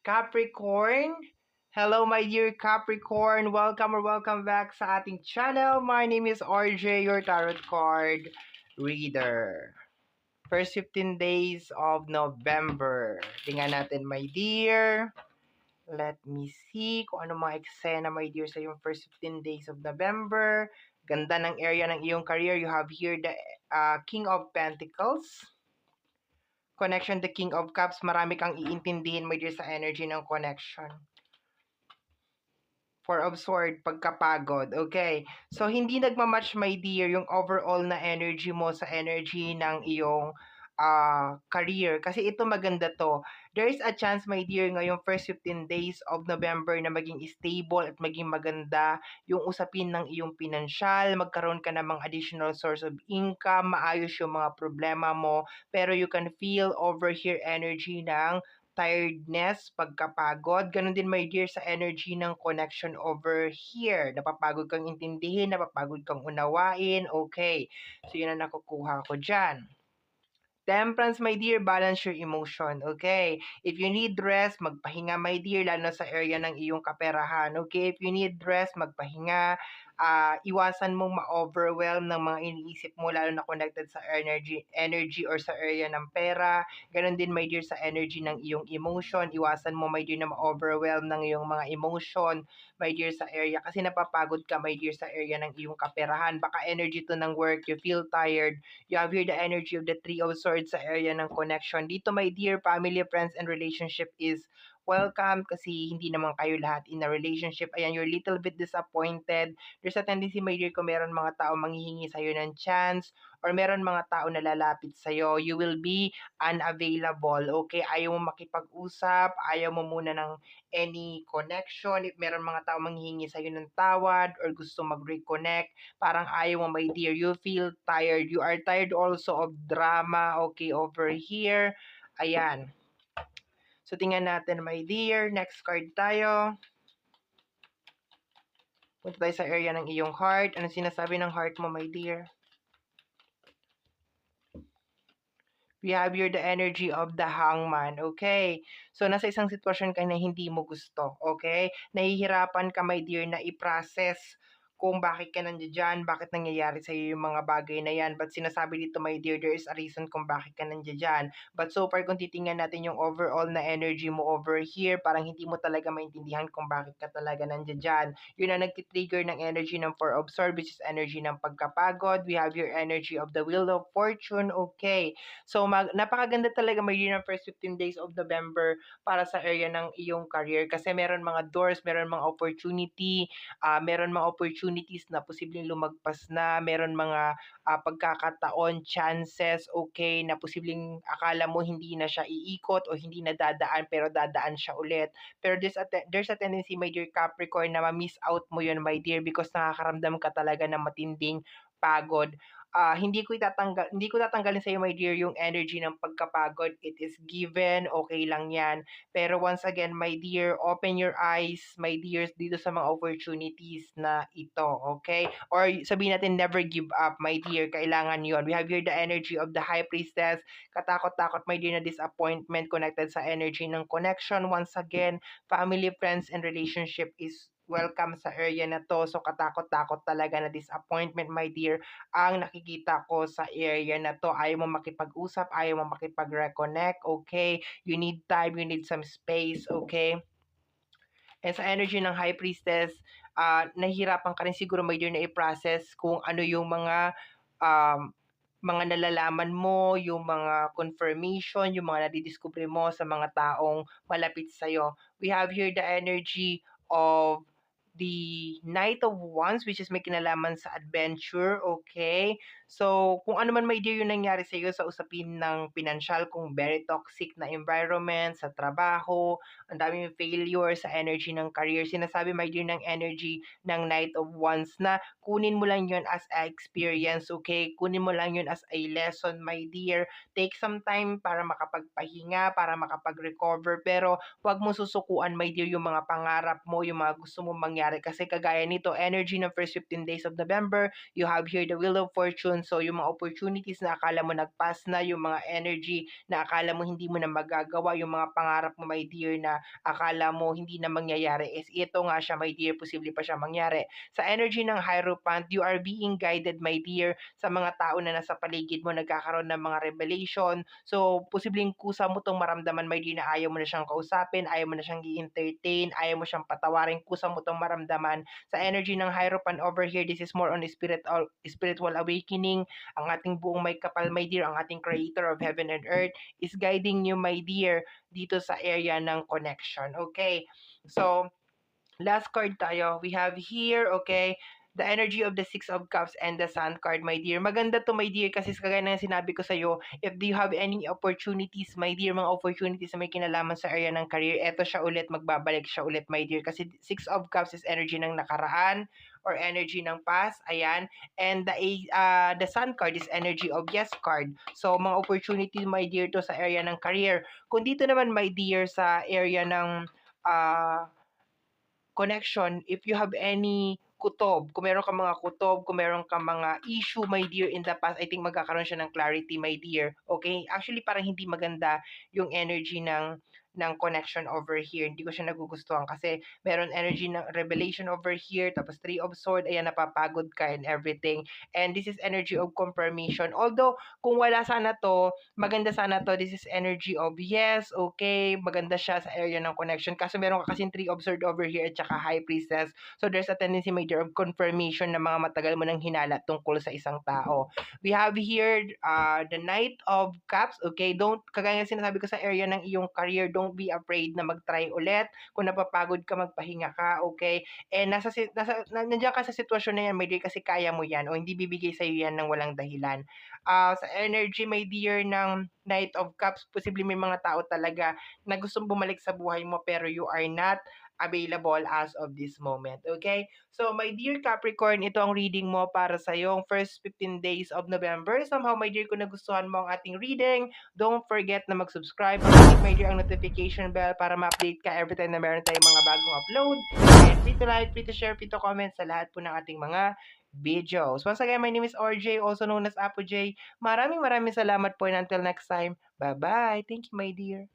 Capricorn. Hello, my dear Capricorn. Welcome or welcome back sa ating channel. My name is RJ, your tarot card reader. First 15 days of November. Tingnan natin, my dear. Let me see kung ano mga eksena, my dear, sa yung first 15 days of November. Ganda ng area ng iyong career. You have here the uh, King of Pentacles connection the King of Cups, marami kang iintindihin, my dear, sa energy ng connection. Four of Swords, pagkapagod. Okay. So, hindi nagmamatch, my dear, yung overall na energy mo sa energy ng iyong uh, career. Kasi ito maganda to. There is a chance, my dear, ngayong first 15 days of November na maging stable at maging maganda yung usapin ng iyong pinansyal, magkaroon ka ng mga additional source of income, maayos yung mga problema mo, pero you can feel over here energy ng tiredness, pagkapagod. Ganon din, my dear, sa energy ng connection over here. Napapagod kang intindihin, napapagod kang unawain. Okay. So, yun ang nakukuha ko dyan. Temperance, my dear, balance your emotion, okay? If you need rest, magpahinga, my dear, lalo sa area ng iyong kaperahan, okay? If you need rest, magpahinga, uh, iwasan mong ma-overwhelm ng mga iniisip mo, lalo na connected sa energy, energy or sa area ng pera. Ganon din, my dear, sa energy ng iyong emotion. Iwasan mo, my dear, na ma-overwhelm ng iyong mga emotion, my dear, sa area. Kasi napapagod ka, my dear, sa area ng iyong kaperahan. Baka energy to ng work, you feel tired. You have here the energy of the Three of Swords sa area ng connection. Dito, my dear family, friends, and relationship is welcome kasi hindi naman kayo lahat in a relationship. Ayan, you're little bit disappointed. There's a tendency, my dear, kung meron mga tao manghihingi sa'yo ng chance or meron mga tao na lalapit sa'yo, you will be unavailable. Okay? Ayaw mo makipag-usap, ayaw mo muna ng any connection. If meron mga tao manghihingi sa'yo ng tawad or gusto mag-reconnect, parang ayaw mo, my dear. You feel tired. You are tired also of drama, okay, over here. Ayan. So, tingnan natin, my dear. Next card tayo. Punta tayo sa area ng iyong heart. Ano sinasabi ng heart mo, my dear? We have here the energy of the hangman, okay? So, nasa isang sitwasyon ka na hindi mo gusto, okay? Nahihirapan ka, my dear, na i-process kung bakit ka nandiyan bakit nangyayari sa iyo yung mga bagay na yan. But sinasabi dito, my dear, there is a reason kung bakit ka nandiyan. But so far, kung titingnan natin yung overall na energy mo over here, parang hindi mo talaga maintindihan kung bakit ka talaga nandiyan. Yun ang nagtitrigger ng energy ng Four of Swords, which is energy ng pagkapagod. We have your energy of the Wheel of Fortune. Okay. So, mag, napakaganda talaga, my dear, ng first 15 days of November para sa area ng iyong career. Kasi meron mga doors, meron mga opportunity, uh, meron mga opportunity opportunities na posibleng lumagpas na, meron mga uh, pagkakataon, chances, okay, na posibleng akala mo hindi na siya iikot o hindi na dadaan pero dadaan siya ulit. Pero there's a, there's a tendency, my dear Capricorn, na ma-miss out mo yun, my dear, because nakakaramdam ka talaga ng matinding pagod uh, hindi ko itatanggal hindi ko tatanggalin sa iyo my dear yung energy ng pagkapagod. It is given okay lang yan. Pero once again my dear open your eyes my dears dito sa mga opportunities na ito okay? Or sabihin natin never give up my dear kailangan yon we have here the energy of the high priestess. Katakot-takot my dear na disappointment connected sa energy ng connection. Once again family friends and relationship is welcome sa area na to. So katakot-takot talaga na disappointment, my dear, ang nakikita ko sa area na to. Ayaw mo makipag-usap, ayaw mo makipag-reconnect, okay? You need time, you need some space, okay? And sa energy ng High Priestess, uh, nahihirapan ka rin siguro, my dear, na i-process kung ano yung mga um, mga nalalaman mo, yung mga confirmation, yung mga nadidiscover mo sa mga taong malapit sa'yo. We have here the energy of the Knight of Wands, which is may kinalaman sa adventure, okay? So, kung ano man may dear yung nangyari sa iyo sa usapin ng financial, kung very toxic na environment, sa trabaho, ang daming failure sa energy ng career, sinasabi my dear ng energy ng Knight of Wands na kunin mo lang yun as a experience, okay? Kunin mo lang yun as a lesson, my dear. Take some time para makapagpahinga, para makapag-recover, pero wag mo susukuan, my dear, yung mga pangarap mo, yung mga gusto mo mangyari mangyayari. Kasi kagaya nito, energy ng first 15 days of November, you have here the Wheel of Fortune. So, yung mga opportunities na akala mo nag-pass na, yung mga energy na akala mo hindi mo na magagawa, yung mga pangarap mo, my dear, na akala mo hindi na mangyayari, is ito nga siya, my dear, posible pa siya mangyari. Sa energy ng Hierophant, you are being guided, my dear, sa mga tao na nasa paligid mo, nagkakaroon ng mga revelation. So, posibleng kusa mo tong maramdaman, my dear, na ayaw mo na siyang kausapin, ayaw mo na siyang i-entertain, ayaw mo siyang patawarin, kusa mo tong maramdaman. Sa energy ng Hierophant over here, this is more on spirit, spiritual awakening. Ang ating buong may kapal, my dear, ang ating creator of heaven and earth, is guiding you, my dear, dito sa area ng connection. Okay? So, last card tayo. We have here, okay, the energy of the Six of Cups and the Sun card, my dear. Maganda to, my dear, kasi kagaya ng sinabi ko sa'yo, if you have any opportunities, my dear, mga opportunities na may kinalaman sa area ng career, eto siya ulit, magbabalik siya ulit, my dear. Kasi Six of Cups is energy ng nakaraan or energy ng past, ayan. And the, uh, the Sun card is energy of Yes card. So, mga opportunities, my dear, to sa area ng career. Kung dito naman, my dear, sa area ng uh, connection, if you have any kutob, kung meron ka mga kutob, kung meron ka mga issue, my dear, in the past, I think magkakaroon siya ng clarity, my dear. Okay? Actually, parang hindi maganda yung energy ng ng connection over here. Hindi ko siya nagugustuhan kasi meron energy ng revelation over here, tapos three of sword, ayan, napapagod ka and everything. And this is energy of confirmation. Although, kung wala sana to, maganda sana to, this is energy of yes, okay, maganda siya sa area ng connection. Kasi meron ka kasing three of sword over here at saka high priestess. So, there's a tendency major of confirmation na mga matagal mo nang hinala tungkol sa isang tao. We have here uh, the Knight of Cups, okay, don't, kagaya sinasabi ko sa area ng iyong career, don't be afraid na mag-try ulit. Kung napapagod ka, magpahinga ka, okay? And nasa, nasa nandiyan ka sa sitwasyon na yan, my dear, kasi kaya mo yan o hindi bibigay sa iyo yan ng walang dahilan. Uh, sa energy, my dear, ng Knight of Cups, posible may mga tao talaga na gustong bumalik sa buhay mo pero you are not available as of this moment. Okay? So, my dear Capricorn, ito ang reading mo para sa yung first 15 days of November. Somehow, my dear, kung nagustuhan mo ang ating reading, don't forget na mag-subscribe. Click, my dear, ang notification bell para ma-update ka every time na meron tayong mga bagong upload. And free to like, free to share, free to comment sa lahat po ng ating mga videos. Once again, my name is RJ, also known as Apo J. Maraming maraming salamat po and until next time, bye-bye. Thank you, my dear.